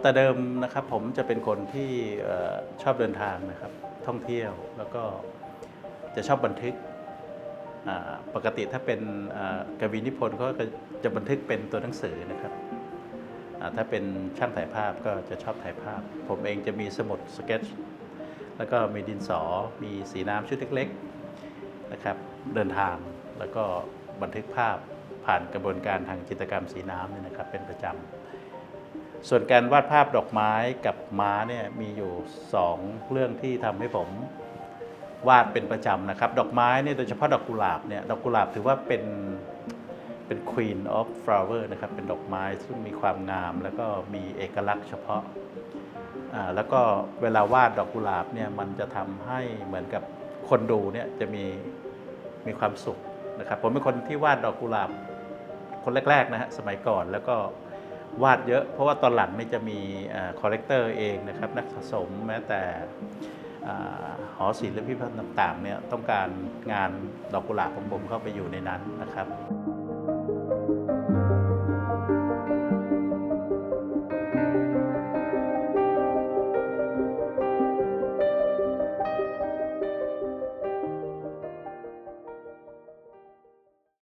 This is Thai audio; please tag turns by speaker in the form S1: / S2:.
S1: แต่เดิมนะครับผมจะเป็นคนที่ชอบเดินทางนะครับท่องเที่ยวแล้วก็จะชอบบันทึกปกติถ้าเป็นกวีนิพนธ์ก็จะบันทึกเป็นตัวหนังสือนะครับถ้าเป็นช่างถ่ายภาพก็จะชอบถ่ายภาพ ผมเองจะมีสมุดสเก็ตชแล้วก็มีดินสอ มีสีน้ำชุดเล็กๆนะครับเดินทางแล้วก็บันทึกภาพผ่านกระบวนการทางจิตรกรรมสีน้ำเนี่ยนะครับเป็นประจำ ส่วนการวาดภาพดอกไม้กับม้าเนี่ยมีอยู่สองเรื่องที่ทำให้ผมวาดเป็นประจำนะครับ ดอกไม้เนี่ยโดยเฉพาะดอกกุหลาบเนี่ยดอกกุหลาบถือว่าเป็นเป็น Queen of Flower นะครับเป็นดอกไม้ซึ่งมีความงาม แล้วก็มีเอกลักษณ์เฉพาะอ่าแล้วก็เวลาวาดดอกกุหลาบเนี่ยมันจะทำให้เหมือนกับคนดูเนี่ยจะมีมีความสุขนะครับผมเป็นคนที่วาดดอกกุหลาบคนแรกๆนะฮะสมัยก่อนแล้วก็ วาดเยอะ เพราะว่าตอนหลังนี่จะมีคอลเลกเตอร์เองนะครับ นักสะสมแม้แต่หอศิลป์และพิพิธภัณฑ์ต่างๆเนี่ยต้องการงานดอกกุหลาบของผมเข้าไปอยู่ในนั้นนะครับ